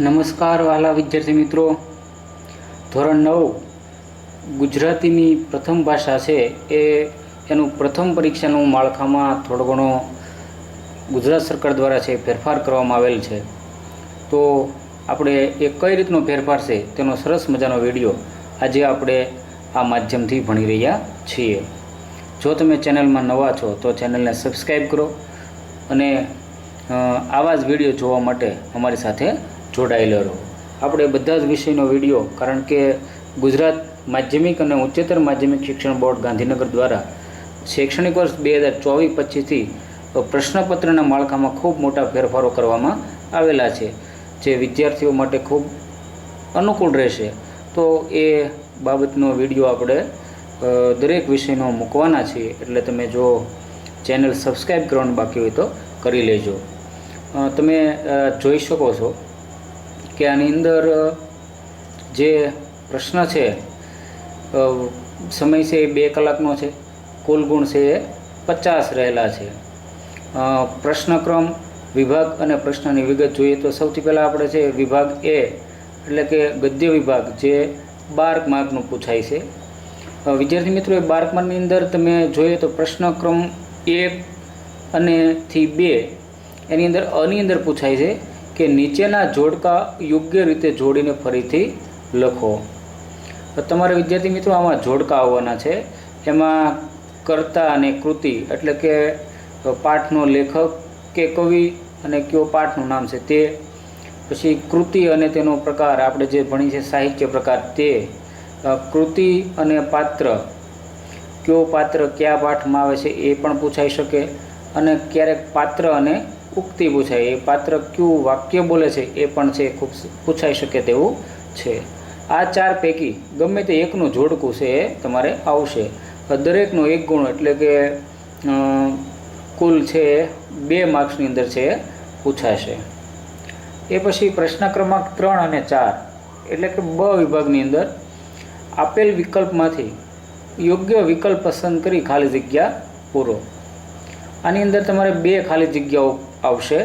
નમસ્કાર વાલા વિદ્યાર્થી મિત્રો. ધોરણ નવ, ગુજરાતીની પ્રથમ ભાષા છે એ, એનું પ્રથમ પરીક્ષાનું માળખામાં થોડો ઘણો ગુજરાત સરકાર દ્વારા છે ફેરફાર કરવામાં આવેલ છે. તો આપણે એ કઈ રીતનો ફેરફાર છે તેનો સરસ મજાનો વીડિયો આજે આપણે આ માધ્યમથી ભણી રહ્યા છીએ. જો તમે ચેનલમાં નવા છો તો ચેનલને સબસ્ક્રાઈબ કરો અને આવા જ વીડિયો જોવા માટે અમારી સાથે જોડાયેલા રહો. આપણે બધા જ વિષયનો વીડિયો, કારણ કે ગુજરાત માધ્યમિક અને ઉચ્ચતર માધ્યમિક શિક્ષણ બોર્ડ ગાંધીનગર દ્વારા શૈક્ષણિક વર્ષ બે હજાર ચોવીસ પચીસથી પ્રશ્નપત્રના માળખામાં ખૂબ મોટા ફેરફારો કરવામાં આવેલા છે, જે વિદ્યાર્થીઓ માટે ખૂબ અનુકૂળ રહેશે. તો એ બાબતનો વીડિયો આપણે દરેક વિષયનો મૂકવાના છીએ, એટલે તમે જો ચેનલ સબસ્ક્રાઈબ કરવાનું બાકી હોય તો કરી લેજો. તમે જોઈ શકો છો. કે આની અંદર જે પ્રશ્ન છે સમય છે એ બે કલાકનો છે, કુલ ગુણ છે એ પચાસ રહેલા છે. પ્રશ્નક્રમ, વિભાગ અને પ્રશ્નની વિગત જોઈએ તો સૌથી પહેલાં આપણે છે વિભાગ એ, એટલે કે ગદ્ય વિભાગ જે બાર માર્કનું પૂછાય છે. વિદ્યાર્થી મિત્રો, એ બાર માર્કની અંદર તમે જોઈએ તો પ્રશ્નક્રમ એક અને થી બે, એની અંદર અની અંદર પૂછાય છે. કે નીચેના જોડકા યોગ્ય રીતે જોડીને ફરીથી લખો. તમારા વિદ્યાર્થી મિત્રો, આમાં જોડકા આવવાના છે. એમાં કર્તા અને કૃતિ એટલે કે પાઠનો લેખક કે કવિ અને કયો પાઠનું નામ છે તે. પછી કૃતિ અને તેનો પ્રકાર આપણે જે ભણી છે સાહિત્ય પ્રકાર તે. કૃતિ અને પાત્ર. કયો પાત્ર કયા પાઠમાં આવે છે એ પણ પૂછાઈ શકે. અને ક્યારેક પાત્ર અને ઉક્તિ પૂછાય એ પાત્ર કયું વાક્ય બોલે છે એ પણ છે, ખૂબ પૂછાઈ શકે તેવું છે. આ ચાર પૈકી ગમે તે એકનું જોડકું છે એ તમારે આવશે. દરેકનો એક ગુણ એટલે કે કુલ છે બે માર્ક્સની અંદર છે એ પૂછાશે. એ પછી પ્રશ્ન ક્રમાંક ત્રણ અને ચાર એટલે કે બ વિભાગની અંદર આપેલ વિકલ્પમાંથી યોગ્ય વિકલ્પ પસંદ કરી ખાલી જગ્યા પૂરો. આની અંદર તમારે બે ખાલી જગ્યાઓ આવશે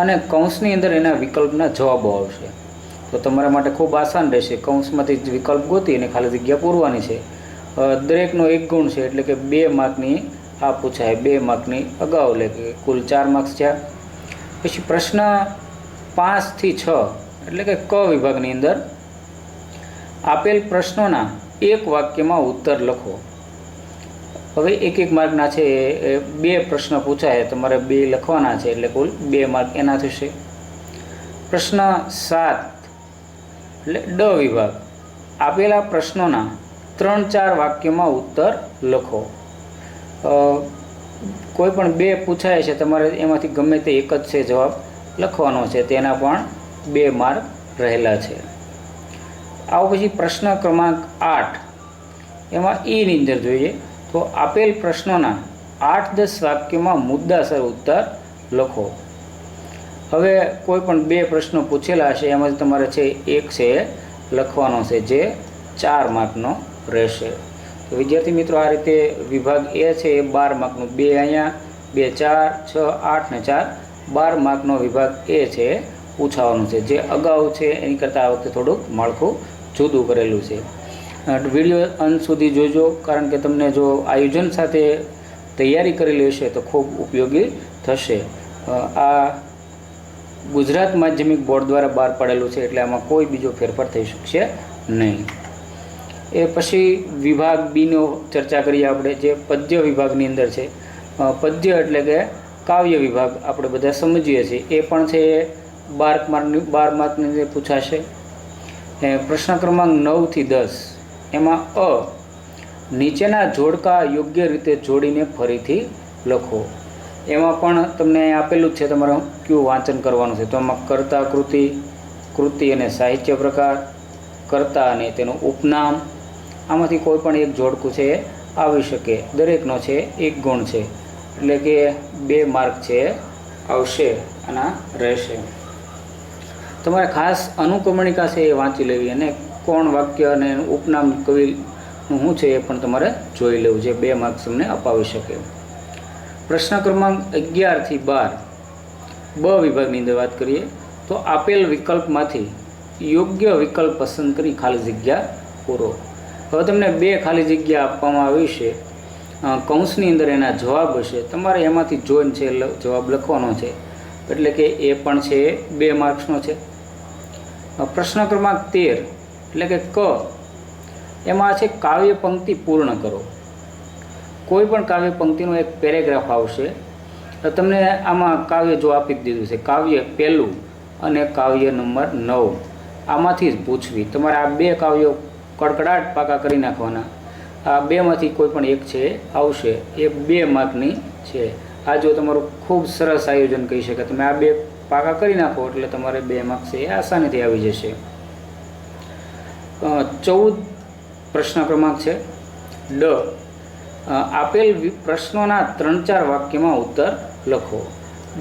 અને કૌંસની અંદર એના વિકલ્પના જવાબો આવશે. તો તમારા માટે ખૂબ આસાન રહેશે. કૌંસમાંથી જ વિકલ્પ ગોતી અને ખાલી જગ્યા પૂરવાની છે. દરેકનો એક ગુણ છે એટલે કે બે માર્કની આ પૂછાય. બે માર્કની અગાઉ એટલે કે કુલ ચાર માર્ક્સ છે પછી પ્રશ્ન પાંચથી છ એટલે કે ક વિભાગની અંદર આપેલ પ્રશ્નોના એક વાક્યમાં ઉત્તર લખો. હવે એક એક માર્કના છે, એ- બે પ્રશ્ન પૂછાય તમારે બે લખવાના છે, એટલે કુલ બે માર્ક એના થશે. પ્રશ્ન સાત, એટલે ડ વિભાગ. આપેલા પ્રશ્નોના ત્રણ ચાર વાક્યમાં ઉત્તર લખો. કોઈ પણ બે પૂછાય છે, તમારે એમાંથી ગમે તે એક જ છે જવાબ લખવાનો છે, તેના પણ બે માર્ક રહેલા છે. આવો પછી પ્રશ્ન ક્રમાંક આઠ. એમાં ઈની અંદર જોઈએ. તો આપેલ પ્રશ્નોના આઠ દસ વાક્યોમાં મુદ્દાસર ઉત્તર લખો. હવે કોઈ પણ બે પ્રશ્નો પૂછેલા હશે, એમાંથી તમારે છે એક છે લખવાનો છે, જે ચાર માર્કનો રહેશે. તો વિદ્યાર્થી મિત્રો, આ રીતે વિભાગ એ છે, એ બાર માર્કનું બે અહીંયા, બે ચાર, છ, આઠ ને ચાર, બાર માર્કનો વિભાગ એ છે, પૂછાવાનું છે. જે અગાઉ છે, એની કરતાં આ વખતે થોડુંક માળખું જુદું કરેલું છે. વીડિયો અંત સુધી જોજો, કારણ કે તમને જો આયોજન સાથે તૈયારી કરેલી હશે તો ખૂબ ઉપયોગી થશે. આ ગુજરાત માધ્યમિક બોર્ડ દ્વારા બહાર પાડેલું છે, એટલે આમાં કોઈ બીજો ફેરફાર થઈ શકશે નહીં. એ પછી વિભાગ બીનો ચર્ચા કરીએ આપણે, જે પદ્ય વિભાગની અંદર છે. પદ્ય એટલે કે કાવ્ય વિભાગ આપણે બધા સમજીએ છીએ. એ પણ છે એ બાર માર્કની બાર માર્કની પૂછાશે. પ્રશ્ન ક્રમાંક નવથી દસ. એમાં અ, નીચેના જોડકા યોગ્ય રીતે જોડીને ફરીથી લખો. એમાં પણ તમને આપેલું જ છે તમારે કયું વાંચન કરવાનું છે. તો એમાં કર્તા કૃતિ કૃતિ અને સાહિત્ય પ્રકાર, કર્તા અને તેનું ઉપનામ, આમાંથી કોઈ પણ એક જોડકું છે એ આવી શકે. દરેકનો છે એક ગુણ છે. એટલે કે બે માર્ક છે આવશે આના રહેશે. તમારે ખાસ અનુક્રમણિકા છે એ વાંચી લેવી અને કોણ વાક્ય અને ઉપનામ કવિનું શું છે એ પણ તમારે જોઈ લેવું છે, બે માર્ક્સ તમને અપાવી શકે. પ્રશ્ન ક્રમાંક અગિયારથી બાર, બ વિભાગની અંદર વાત કરીએ, તો આપેલ વિકલ્પમાંથી યોગ્ય વિકલ્પ પસંદ કરી ખાલી જગ્યા પૂરો. હવે તમને બે ખાલી જગ્યા આપવામાં આવી છે. કૌંસની અંદર એના જવાબ હશે. તમારે એમાંથી જોઈને છે જવાબ લખવાનો છે. એટલે કે એ પણ છે, બે માર્ક્સનો છે. પ્રશ્ન ક્રમાંક તેર એટલે કે ક, એમાં છે કાવ્ય પંક્તિ પૂર્ણ કરો. કોઈ પણ કાવ્ય પંક્તિનો એક પેરેગ્રાફ આવશે, તો તમને આમાં કાવ્ય જો આપી દીધું છે, કાવ્ય પહેલું અને કાવ્ય નંબર નવ, આમાંથી જ પૂછવી. તમારે આ બે કાવ્યો કડકડાટ પાકા કરી નાખવાના. આ બેમાંથી કોઈ પણ એક છે, આવશે. એ બે માર્કની છે. આ જો તમારું ખૂબ સરસ આયોજન કહી શકાય, તમે આ બે પાકા કરી નાખો એટલે તમારે બે માર્ક્સ એ આસાનીથી આવી જશે. ચૌદ પ્રશ્ન ક્રમાંક છે. ડ આપેલ પ્રશ્નોના ત્રણ ચાર વાક્યમાં ઉત્તર લખો.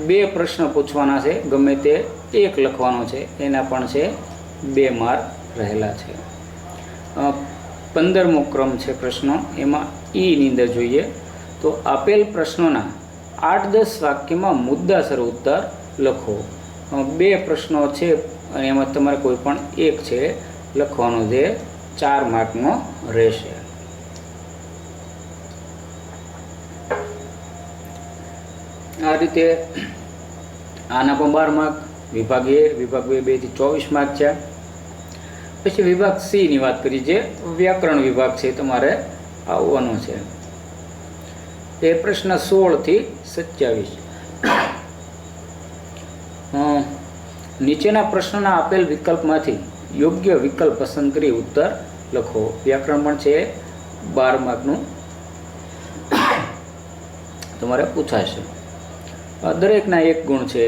બે પ્રશ્ન પૂછવાના છે, ગમે તે એક લખવાનો છે, એના પણ છે, બે માર્ક રહેલા છે. પંદરમો ક્રમ છે પ્રશ્નો, એમાં ઈની અંદર જોઈએ તો આપેલ પ્રશ્નોના આઠ દસ વાક્યમાં મુદ્દાસર ઉત્તર લખો. બે પ્રશ્નો છે એમાં તમારે કોઈ પણ એક છે લખવાનો જે ચાર માર્કનો રહેશે. આ રીતે આના પણ બાર માર્ક, વિભાગ એ, વિભાગ બે બેથી ચોવીસ માર્ક છે. પછી વિભાગ સીની વાત કરી જે વ્યાકરણ વિભાગ છે તમારે આવવાનો છે. એ પ્રશ્ન સોળથી સત્યાવીસ. નીચેના પ્રશ્નના આપેલ વિકલ્પમાંથી યોગ્ય વિકલ્પ પસંદ કરી ઉત્તર લખો. વ્યાકરણ પણ છે બાર માર્કનું. તમારે પૂછાશે. દરેકના એક ગુણ છે.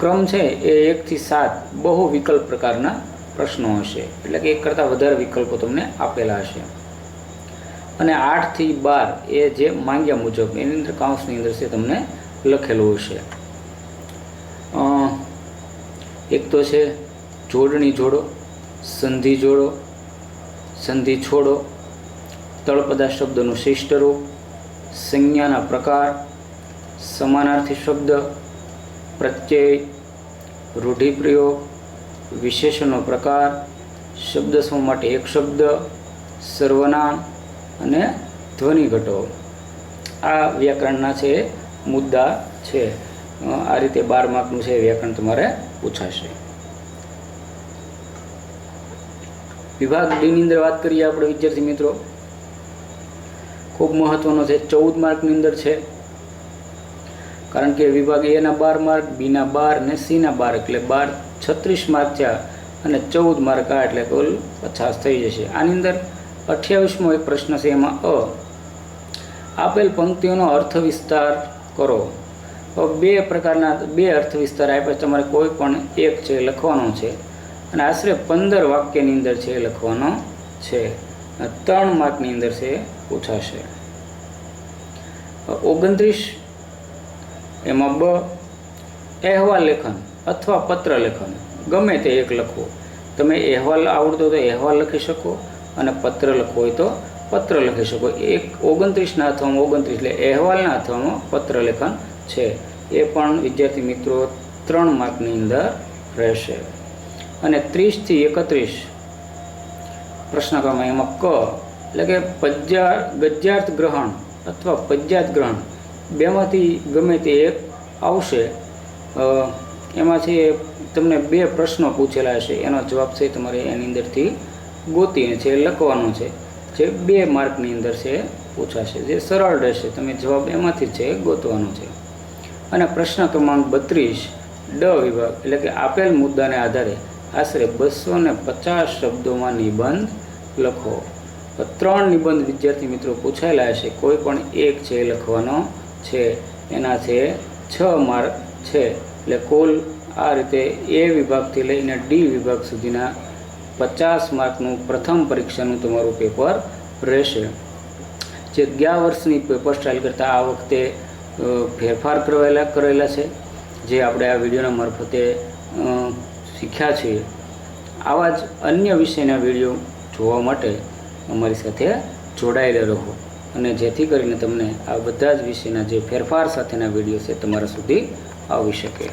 ક્રમ છે એ એકથી સાત બહુ વિકલ્પ પ્રકારના પ્રશ્નો હશે. એટલે કે એક કરતાં વધારે વિકલ્પો તમને આપેલા હશે. અને આઠથી બાર એ જે માંગ્યા મુજબ એની અંદર કાઉન્સની અંદર છે તમને લખેલું હશે. એક તો છે જોડણી જોડો, સંધિ જોડો, સંધિ છોડો, તળપદા શબ્દનું શિષ્ટ રૂપ, સંજ્ઞાના પ્રકાર, સમાનાર્થી શબ્દ, પ્રત્યય, રૂઢિપ્રયોગ વિશેષણનો પ્રકાર શબ્દ સમૂહ માટે એક શબ્દ, સર્વનામ અને ધ્વનિ ઘટો. આ વ્યાકરણના છે મુદ્દા છે. આ રીતે બાર માર્કનું છે વ્યાકરણ તમારે પૂછાશે. વિભાગ ડીની અંદર વાત કરીએ આપણે, વિદ્યાર્થી મિત્રો. ખૂબ મહત્વનો છે. ચૌદ માર્કની અંદર છે. કારણ કે વિભાગ એના બાર માર્ક બીના બાર ને સીના બાર. એટલે બાર છત્રીસ માર્ક થયા અને ચૌદ માર્ક આ, એટલે કુલ પચાસ થઈ જશે. આની અંદર અઠ્યાવીસમો એક પ્રશ્ન છે, એમાં અ. આપેલ પંક્તિઓનો અર્થ વિસ્તાર કરો બે પ્રકારના, બે અર્થ વિસ્તાર આપ્યા તમારે કોઈ પણ એક છે લખવાનો છે. અને આશરે પંદર વાક્યની અંદર છે એ લખવાનો છે. ત્રણ માર્કની અંદર છે પૂછાશે ઓગણત્રીસ, એમાં બ, અહેવાલ લેખન અથવા પત્ર લેખન. ગમે તે એક લખવો. તમે અહેવાલ આવડતો તો અહેવાલ લખી શકો અને પત્ર લખવો હોય તો પત્ર લખી શકો. એક ઓગણત્રીસના અથવામાં ઓગણત્રીસ એટલે અહેવાલના અથવામાં પત્ર લેખન છે. એ પણ વિદ્યાર્થી મિત્રો ત્રણ માર્કની અંદર રહેશે. અને ત્રીસથી એકત્રીસ. પ્રશ્ન ક્રમ એમાં ક, એટલે કે પજ્યા ગજ્યાર્થ ગ્રહણ અથવા પજ્યાત ગ્રહણ. બેમાંથી ગમે તે એક આવશે. એમાંથી તમને બે પ્રશ્નો પૂછેલા હશે. એનો જવાબ છે તમારે એની અંદરથી ગોતીને છે લખવાનો છે. જે બે માર્કની અંદર છે પૂછાશે. જે સરળ રહેશે. તમે જવાબ એમાંથી છે ગોતવાનો છે. અને પ્રશ્ન ક્રમાંક બત્રીસ, ડ વિભાગ, એટલે કે આપેલ મુદ્દાને આધારે આશરે બસો ને પચાસ શબ્દોમાં નિબંધ લખો. ત્રણ નિબંધ વિદ્યાર્થી મિત્રો પૂછાયેલા હશે કોઈ પણ એક છે લખવાનો છે. એના છે છ માર્ક છે. એટલે કુલ આ રીતે એ વિભાગથી લઈને ડી વિભાગ સુધીના પચાસ માર્કનું પ્રથમ પરીક્ષાનું તમારું પેપર રહેશે. જે ગયા વર્ષની પેપર સ્ટાઇલ કરતાં આ વખતે ફેરફાર કરેલા કરેલા છે. જે આપણે આ વિડીયોના મારફતે શીખ્યા છીએ. આવા જ અન્ય વિષયના વીડિયો જોવા માટે અમારી સાથે જોડાયેલા રહો અને જેથી કરીને તમને આ બધા જ વિષયના જે ફેરફાર સાથેના વીડિયો છે તમારા સુધી આવી શકે.